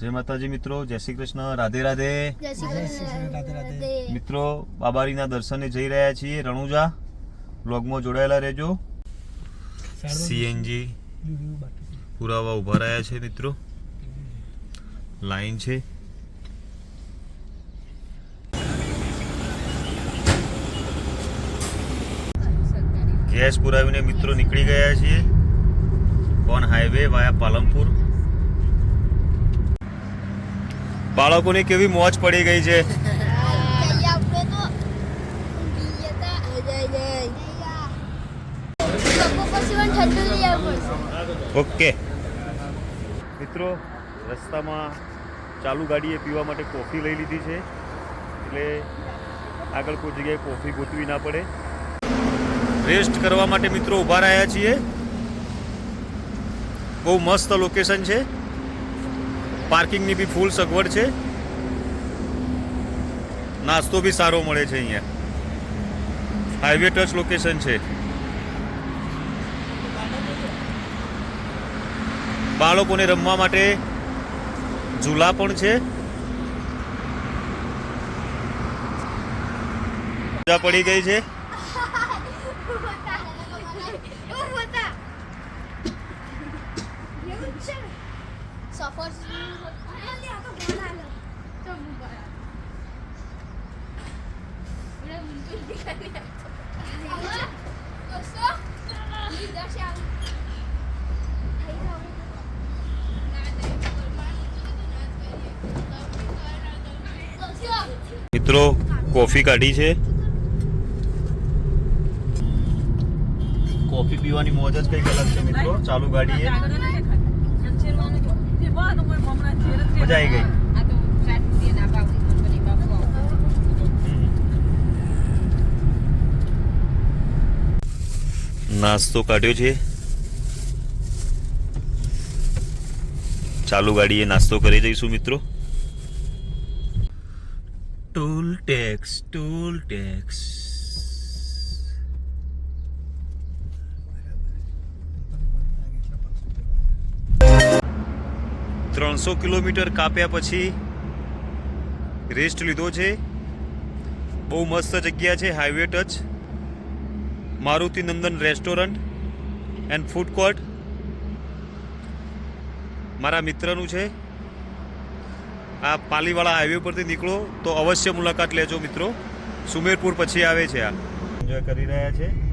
જય માતાજી મિત્રો જય શ્રી કૃષ્ણ રાધે રાધે. જય શ્રી કૃષ્ણ રાધે રાધે. રાધે. મિત્રો બાબારીના દર્શને જઈ રહ્યા છીએ. રણુજા બ્લોગમાં જોડાયેલા રહેજો. સીએનજી પુરાવા ઊભા રહ્યા છે મિત્રો. લાઈન છે. ગેસ પુરાવીને મિત્રો નીકળી ગયા છીએ. On highway via Palanpur. બાળકોને કેવી મોજ પડી ગઈ છે. ઓકે. મિત્રો રસ્તામાં ચાલુ ગાડીએ પીવા માટે કોફી લઈ લીધી છે. એટલે આગળ કોઈ જગ્યાએ કોફી ગોતવી ના પડે. રેસ્ટ કરવા માટે મિત્રો ઊભા રહ્યા છીએ. બહુ મસ્ત લોકેશન છે. પાર્કિંગની બી ફૂલ સગવડ છે. નાસ્તો બી સારો મળે છે અહીંયા. હાઈવે ટચ લોકેશન છે. બાળકોને રમવા માટે ઝૂલા પણ છે. પડી ગઈ છે. મિત્રો, કોફી કાઢી છે. કોફી પીવાની મોજ જ કંઈક અલગ છે મિત્રો. ચાલુ ગાડીએ. મજા આવી ગઈ. નાસ્તો કાઢ્યો છે. ચાલુ ગાડીએ નાસ્તો કરી જઈશું મિત્રો. Toll tax toll tax. ત્રણસો કિલોમીટર કાપ્યા પછી રેસ્ટ લીધો છે. બહુ મસ્ત જગ્યા છે highway touch. Maruti Nandan restaurant and food court. મારા મિત્રનું છે. આ પાલીવાળા હાઈવે પરથી નીકળો તો અવશ્ય મુલાકાત લેજો મિત્રો. સુમેરપુર પછી આવે છે આ. એન્જોય કરી રહ્યા છે.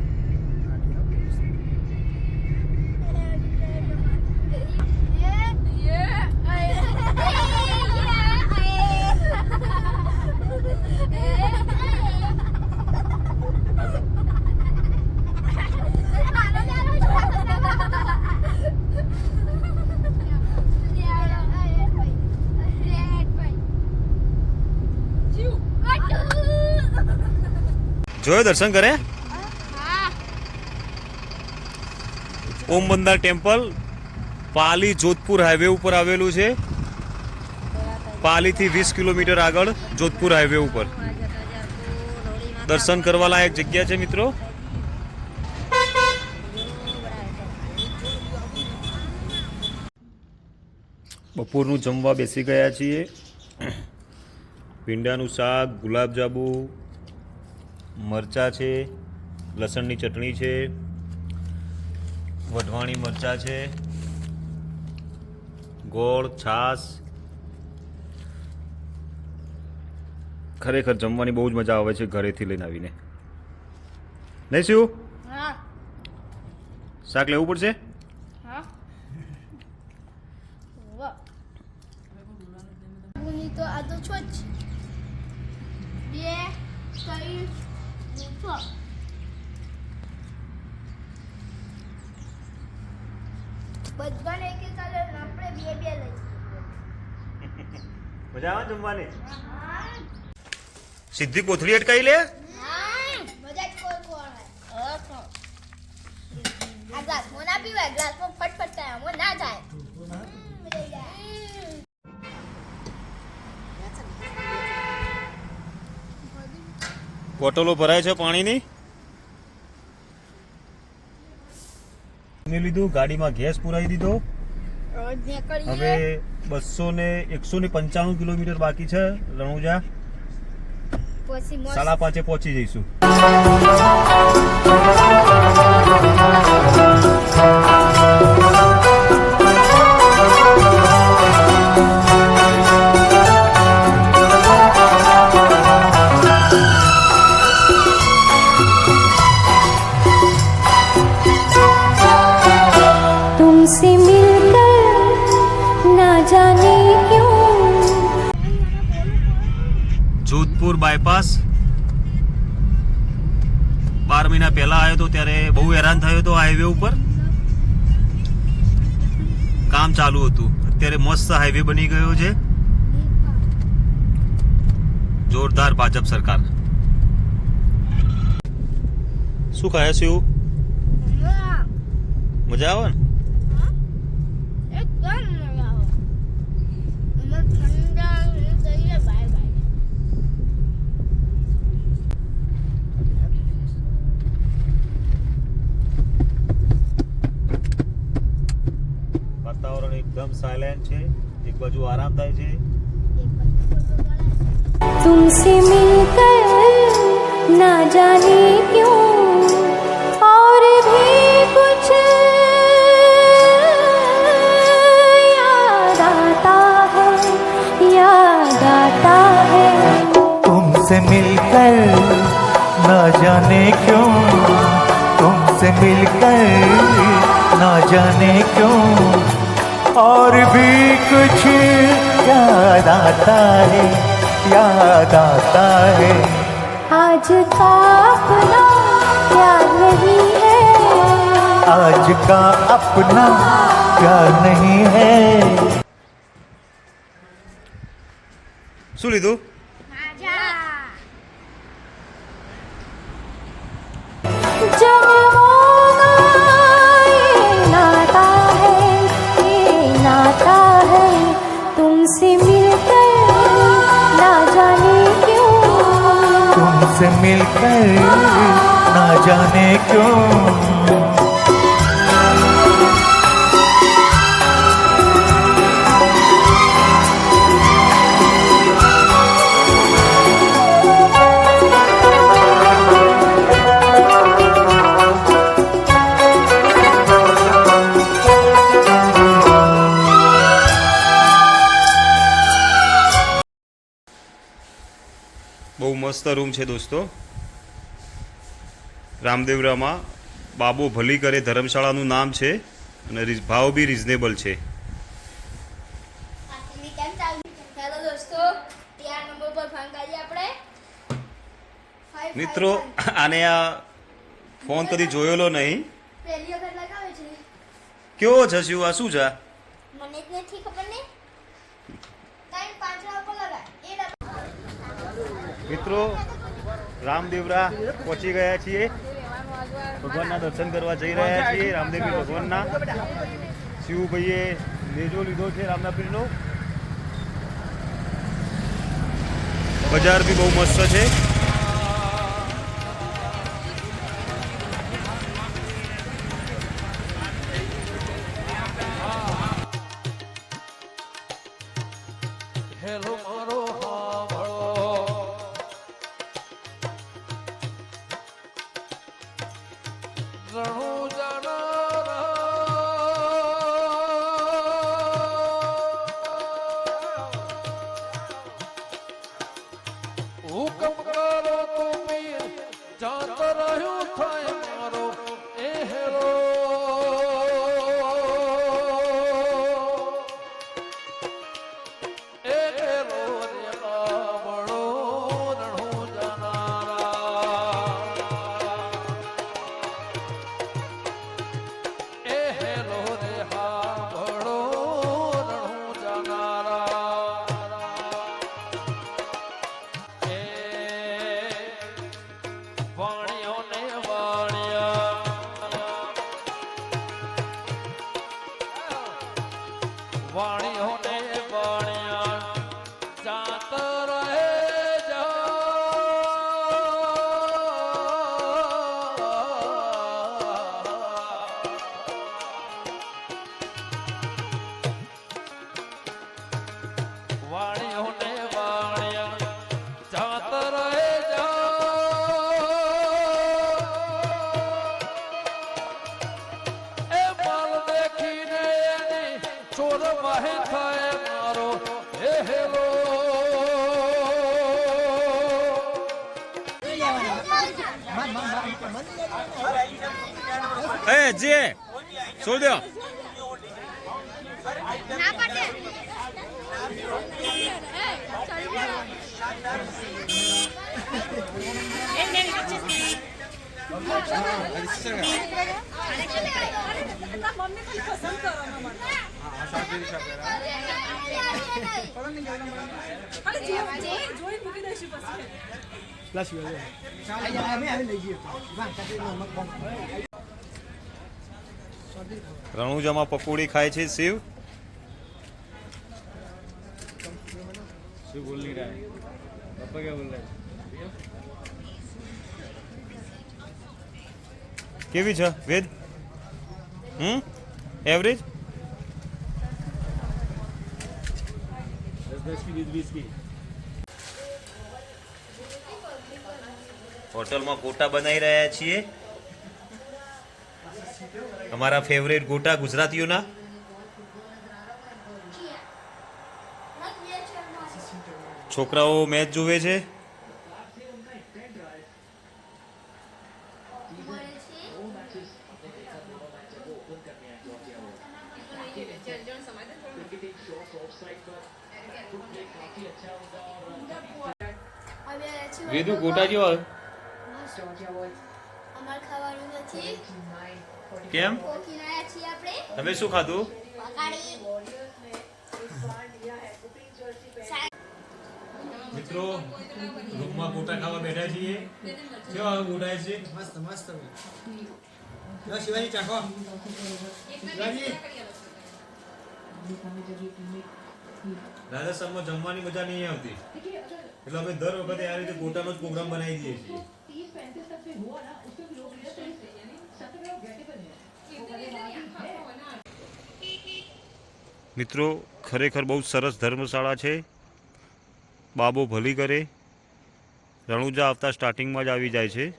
જોયો દર્શન કરે? ઓમ બંદર ટેમ્પલ પાલી જોધપુર હાઈવે ઉપર આવેલું છે. પાલીથી વીસ કિલોમીટર આગળ જોધપુર હાઈવે ઉપર. દર્શન કરવા લાયક જગ્યા છે મિત્રો. બપોરનું જમવા બેસી ગયા છીએ. ભીંડાનું શાક ગુલાબજાંબુ મરચા છે લસણની ચટણી છે વઢવાણી મરચા છે ગોળ છાશ. ખરેખર જમવાની બહુ જ મજા આવે છે ઘરેથી લઈને આવીને. નહીં શું? શાક લેવું પડશે? તો આ તો છો જ બે ત્રણ છ બધાને એક એક ચાલે આપણે બે બે લઈ મજા આવે જમવાની? સીધી કોથળી અટકાઈ લે? મજા જ કોઈ કોણ આ ગ્લાસ મોના પીવાય ગ્લાસમાં ફટફટ થાય ના જાય બોટલો ભરાય છે પાણીની? મેં લીધું ગાડીમાં ગેસ પુરાવી દીધો. હવે બસો ને એકસો ને પંચાણું કિલોમીટર બાકી છે રણુજા. સાડા પાંચે પહોંચી જઈશું. હેરાન થયો હતો હાઈવે ઉપર? કામ ચાલુ હતું. અત્યારે મસ્ત હાઈવે બની ગયો છે. જોરદાર ભાજપ સરકાર. શું ખાયા છે મજા આવે ને? એકદમ સાયલેન્ટ છે એક બાજુ આરામ થાય છે तुमसे मिलकर ना जाने क्यों और भी कुछ याद आता है याद आता है तुमसे मिलकर ना जाने क्यों तुमसे मिलकर ना जाने क्यों और भी कुछ याद आता है याद आता है आज का अपना प्यार नहीं है आज का अपना प्यार नहीं है શું લીધું जन्मों तुमसे मिलकर ना जाने क्यों तुमसे मिलकर ना जाने क्यों બહુ મસ્ત રૂમ છે દોસ્તો. રામદેવરામાં બાબો ભલી કરે ધર્મશાળાનું નામ છે અને ભાવ બી રિઝનેબલ છે. મિત્રો આને આ ફોન કદી જોયેલો નહીં. કેવો છે શું આ શું છે મને જ નથી ખબર ને ટાઈમ પાંચડા ઉપર લગાય એ ડબ્બા મિત્રો રામદેવરા પહોંચી ગયા છીએ. ભગવાનના દર્શન કરવા જઈ રહ્યા છીએ. રામદેવી ભગવાનના. શિવભાઈએ લેજો લીધો છે રામનાપીરનો બજાર બી બહુ મસ્ત છે. ચોર વાહે થાય મારો હે હેલો એ જે. છોડ દો ના પ્લસ રણુજામાં પકોડી ખાય છે શિવ. શિવ બોલ નહીં રહ્યા પપ્પા ક્યાં બોલ રહ્યા કેવી છે? વેદ? હમ? એવરેજ હોટલમાં ગોટા બનાવી રહ્યા છીએ. અમારા ફેવરેટ ગોટા ગુજરાતીઓના. છોકરાઓ મેચ જોવે છે. વેદુ ગોટા જેવા અમાર ખાવાનું નથી કેમ તમે શું ખાધું મિત્રો રૂમમાં ગોટા ખાવા બેઠા છીએ કેવા ગોટા છે મસ્ત મસ્ત શિવાજી ચાખો શિવાજી રાજસ્થાનમાં જમવાની મજા નહીં આવતી. એટલે અમે દર વખતે આ રીતે ગોટાનો જ પ્રોગ્રામ બનાવી દઈએ છીએ. મિત્રો, ખરેખર બહુ સરસ ધર્મશાળા છે. બાબો ભલી કરે. રણુજા આવતા સ્ટાર્ટિંગમાં જ આવી જાય છે.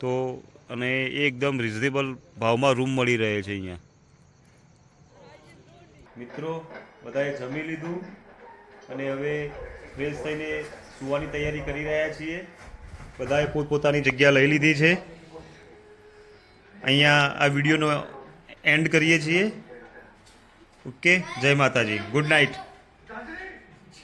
તો અને એકદમ રિઝનેબલ ભાવમાં રૂમ મળી રહે છે અહીંયા. મિત્રો, બધાએ જમી લીધું અને હવે ફ્રેશ થઈને સુવાની તૈયારી કરી રહ્યા છીએ. બધાએ પોતપોતાની જગ્યા લઈ લીધી છે. અહીંયા આ વિડીયોનો એન્ડ કરીએ છીએ. ઓકે, જય માતાજી. Good night